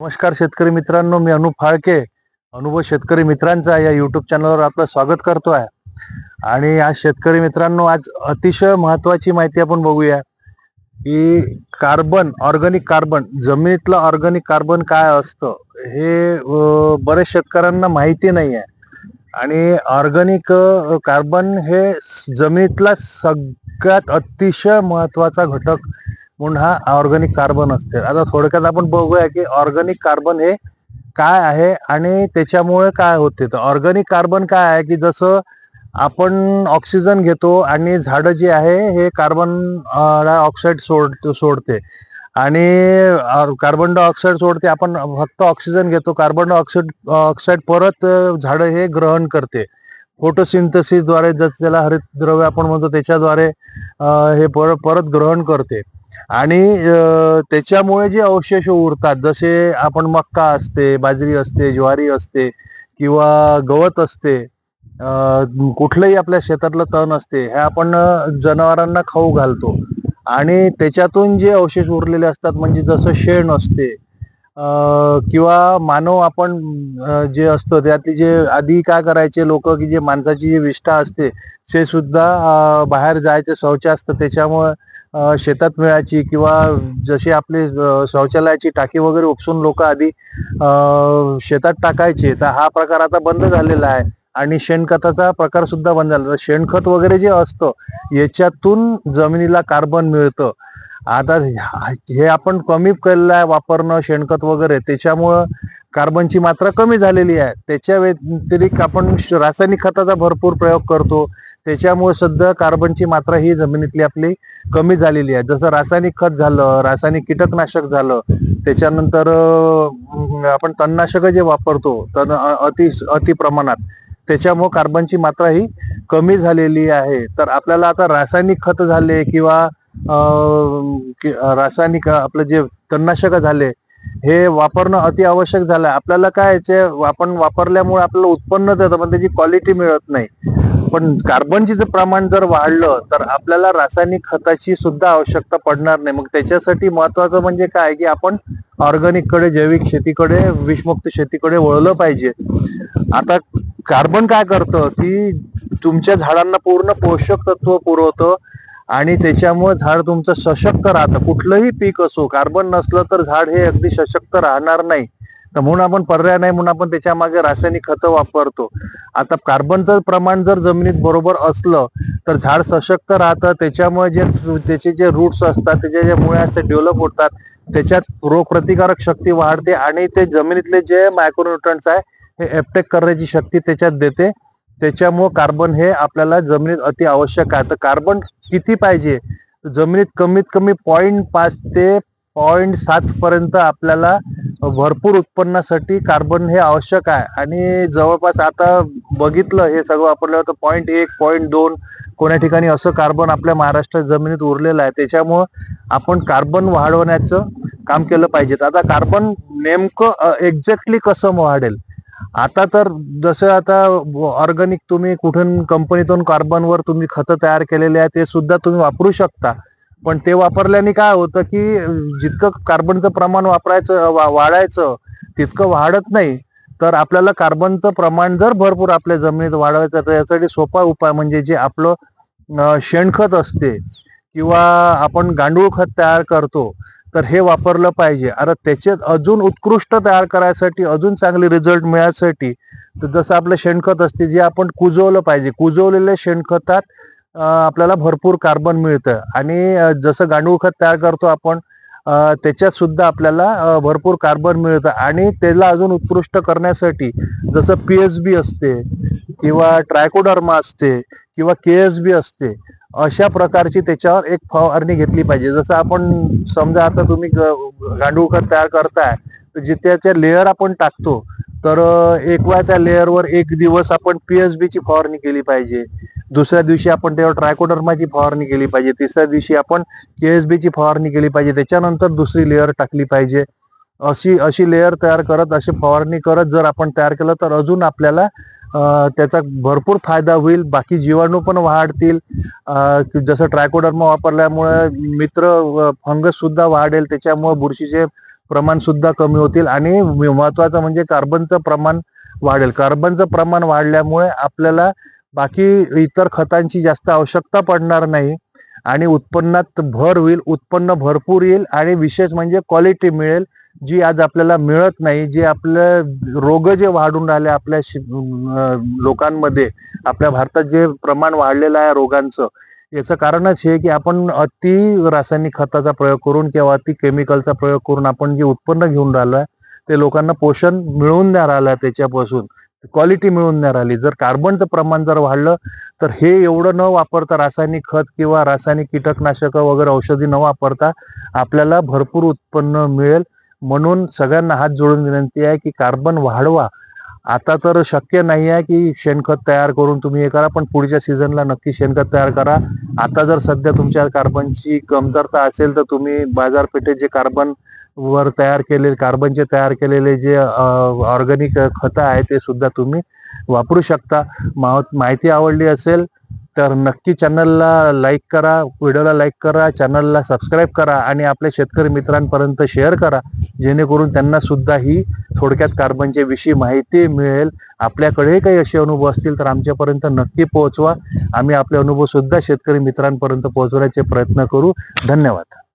नमस्कार शेतकरी मित्रांनो मी अनुप फाळके अनुभव शेतकरी मित्रांचा या युट्यूब चॅनलवर आपलं स्वागत करतो आहे आणि आज शेतकरी मित्रांनो आज अतिशय महत्वाची माहिती आपण बघूया की कार्बन ऑर्गॅनिक कार्बन जमिनीतलं ऑर्गॅनिक कार्बन काय असतं हे बरेच शेतकऱ्यांना माहिती नाही आहे आणि ऑर्गॅनिक कार्बन हे जमिनीतला सगळ्यात अतिशय महत्त्वाचा घटक म्हणून हा ऑर्गॅनिक कार्बन असते. आता थोडक्यात आपण बघूया की ऑर्गॅनिक कार्बन हे काय आहे आणि त्याच्यामुळे काय होते. तर ऑर्गॅनिक कार्बन काय आहे की जसं आपण ऑक्सिजन घेतो आणि झाडं जे आहे हे कार्बन डायऑक्साईड सोड सोडते. आणि कार्बन डायऑक्साईड सोडते. आपण फक्त ऑक्सिजन घेतो. कार्बन डायऑक्साईड ऑक्साईड परत झाडं हे ग्रहण करते. फोटोसिंथसिसद्वारे जसं त्याला हरितद्रव्य आपण म्हणतो त्याच्याद्वारे हे परत परत ग्रहण करते. आणि त्याच्यामुळे जे अवशेष उरतात जसे आपण मक्का असते बाजरी असते ज्वारी असते किंवा गवत असते कुठलंही आपल्या शेतातलं तण असते हे आपण जनावरांना खाऊ घालतो. आणि त्याच्यातून जे अवशेष उरलेले असतात म्हणजे जसं शेण असते किंवा मानव आपण जे असतं त्यातली जे आधी काय करायचे लोक की जे माणसाची जी विष्ठा असते ते सुद्धा बाहेर जायचे शौच असतं. त्याच्यामुळे शेतात मिळायची किंवा जशी आपली शौचालयाची टाकी वगैरे उपसून लोक आधी शेतात टाकायचे. तर हा प्रकार आता बंद झालेला आहे. आणि शेणखताचा प्रकार सुद्धा बंद झाला. तर शेणखत वगैरे जे असतं याच्यातून जमिनीला कार्बन मिळतं. आता ह्या- हे आपण कमी केलेलं आहे वापरणं शेणखत वगैरे. त्याच्यामुळं कार्बनची मात्रा कमी झालेली आहे. त्याच्या व्यतिरिक्त आपण श- रासायनिक खताचा भरपूर प्रयोग करतो. त्याच्यामुळे सध्या कार्बनची मात्रा ही जमिनीतली आपली कमी झालेली आहे. जसं रासायनिक खत झालं रासायनिक कीटकनाशक झालं त्याच्यानंतर आपण तणनाशकं जे वापरतो तण अति अति प्रमाणात त्याच्यामुळे कार्बनची मात्रा ही कमी झालेली आहे. तर आपल्याला आता रासायनिक खत झाले किंवा रासायनिक आपलं जे तणनाशक झाले हे वापरणं अति आवश्यक झालं आपल्याला काय याचे आपण वापरल्यामुळे आपल्याला उत्पन्न देतं पण त्याची क्वालिटी मिळत नाही. पण कार्बनचे जर प्रमाण जर वाढलं तर आपल्याला रासायनिक खताची सुद्धा आवश्यकता पडणार नाही. मग त्याच्यासाठी महत्वाचं म्हणजे काय की आपण ऑर्गॅनिककडे जैविक शेतीकडे विषमुक्त शेतीकडे वळलं पाहिजे. आता कार्बन काय करतं की तुमच्या झाडांना पूर्ण पोषक तत्व पुरवतं आणि त्याच्यामुळे झाड तुमचं सशक्त राहतं. कुठलंही पीक असो कार्बन नसलं तर झाड हे अगदी सशक्त राहणार नाही. तर म्हणून आपण पर्याय नाही म्हणून आपण त्याच्यामागे रासायनिक खतं वापरतो. आता कार्बनचं प्रमाण जर जमिनीत बरोबर असलं तर झाड सशक्त राहतं. त्याच्यामुळे जे त्याचे जे रूट्स असतात त्याच्या जे मुळे असतात डेव्हलप होतात त्याच्यात रोगप्रतिकारक शक्ती वाढते आणि ते जमिनीतले जे मायक्रोन्युट्रन्स आहे हे एप्टेक करण्याची शक्ती त्याच्यात देते. त्याच्यामुळं कार्बन हे आपल्याला जमिनीत अति आवश्यक आहे. तर कार्बन किती पाहिजे? जमिनीत कमीत कमी पॉईंट पाच ते पॉईंट सात पर्यंत आपल्याला भरपूर उत्पन्नासाठी कार्बन हे आवश्यक आहे. आणि जवळपास आता बघितलं हे सगळं वापरल्यावर तर पॉईंट एक पॉईंट दोन कोण्या ठिकाणी असं कार्बन आपल्या महाराष्ट्रात जमिनीत उरलेलं आहे. त्याच्यामुळं आपण कार्बन वाढवण्याचं काम केलं पाहिजे आता कार्बन नेमकं एक्झॅक्टली कसं वाढेल? आता तर जसं आता ऑर्गॅनिक तुम्ही कुठून कंपनीतून कार्बनवर तुम्ही खतं तयार केलेले आहे ते सुद्धा तुम्ही वापरू शकता. पण ते वापरल्याने काय होतं की जितकं कार्बनचं प्रमाण वापरायचं वा- वाढायचं तितकं वाढत नाही. तर आपल्याला कार्बनचं प्रमाण जर भरपूर आपल्या जमिनीत वाढवायचं तर यासाठी सोपा उपाय म्हणजे जे आपलं शेणखत असते किंवा आपण गांडूळ खत तयार करतो तर हे वापरलं पाहिजे. अरे त्याच्यात अजून उत्कृष्ट तयार करायसाठी अजून चांगले रिझल्ट मिळायसाठी तर जसं आपलं शेणखत असते जे आपण कुजवलं पाहिजे. कुजवलेल्या शेणखतात आपल्याला भरपूर कार्बन मिळतं. आणि जसं गांडूळ खत तयार करतो आपण त्याच्यात सुद्धा आपल्याला भरपूर कार्बन मिळतं. आणि त्याला अजून उत्कृष्ट करण्यासाठी जसं पी एस बी असते किंवा ट्रायकोडर्मा असते किंवा के एस बी असते अशा प्रकारची त्याच्यावर एक फवारणी घेतली पाहिजे. जसं आपण समजा आता तुम्ही ग- गांडूळ खत तयार करताय तर जिथे त्या लेअर आपण टाकतो तर एकवा त्या लेअरवर एक दिवस आपण पी एच बीची फवारणी केली पाहिजे. दुसऱ्या दिवशी आपण त्यावर ट्रायकोडर्माची फवारणी केली पाहिजे. तिसऱ्या दिवशी आपण केएसबी बीची फवारणी केली पाहिजे. त्याच्यानंतर दुसरी लेअर टाकली पाहिजे. अशी अशी लेअर तयार करत अशी फवारणी करत जर आपण तयार केलं तर अजून आपल्याला त्याचा भरपूर फायदा होईल बाकी जीवाणू पण वाढतील. जसं ट्रायकोडर्मा वापरल्यामुळे मित्र फंगस सुद्धा वाढेल त्याच्यामुळे बुरशीचे प्रमाण सुद्धा कमी होतील आणि महत्वाचं म्हणजे कार्बनचं प्रमाण वाढेल. कार्बनचं प्रमाण वाढल्यामुळे आपल्याला बाकी इतर खतांची जास्त आवश्यकता पडणार नाही आणि उत्पन्नात भर होईल उत्पन्न भरपूर येईल आणि विशेष म्हणजे क्वालिटी मिळेल. जी आज आपल्याला मिळत नाही जे आपलं रोग जे वाढून राहिले आपल्या लोकांमध्ये आपल्या भारतात जे प्रमाण वाढलेलं आहे रोगांचं याचं कारणच हे की आपण अति रासायनिक खताचा प्रयोग करून किंवा अति केमिकलचा प्रयोग करून आपण जे उत्पन्न घेऊन राहिलो आहे ते लोकांना पोषण मिळून नाही राहिलं त्याच्यापासून. क्वालिटी मिळून नाही राहिली. जर कार्बनचं प्रमाण जर वाढलं तर हे एवढं न वापरता रासायनिक खत किंवा रासायनिक कीटकनाशक वगैरे औषधी न वापरता आपल्याला भरपूर उत्पन्न मिळेल. म्हणून सगळ्यांना हात जोडून विनंती आहे की कार्बन वाढवा. आता तर शक्य नाही आहे की शेणखत तयार करून तुम्ही हे करा पण पुढच्या सीझनला नक्की शेणखत तयार करा. आता जर सध्या तुमच्या कार्बनची कमतरता असेल तर तुम्ही बाजारपेठेत जे कार्बन वर तयार केलेले कार्बनचे तयार केलेले जे ऑर्गॅनिक खतं आहे ते सुद्धा तुम्ही वापरू शकता. माहिती आवडली असेल तर नक्की चॅनलला लाईक करा व्हिडिओला लाईक करा चॅनलला सबस्क्राईब करा आणि आपल्या शेतकरी मित्रांपर्यंत शेअर करा. जेणेकरून त्यांना सुद्धा ही थोडक्यात कार्बनच्या विषयी माहिती मिळेल. आपल्याकडेही काही असे अनुभव असतील तर आमच्यापर्यंत नक्की पोहोचवा. आम्ही आपले अनुभव सुद्धा शेतकरी मित्रांपर्यंत पोहोचवण्याचे प्रयत्न करू. धन्यवाद.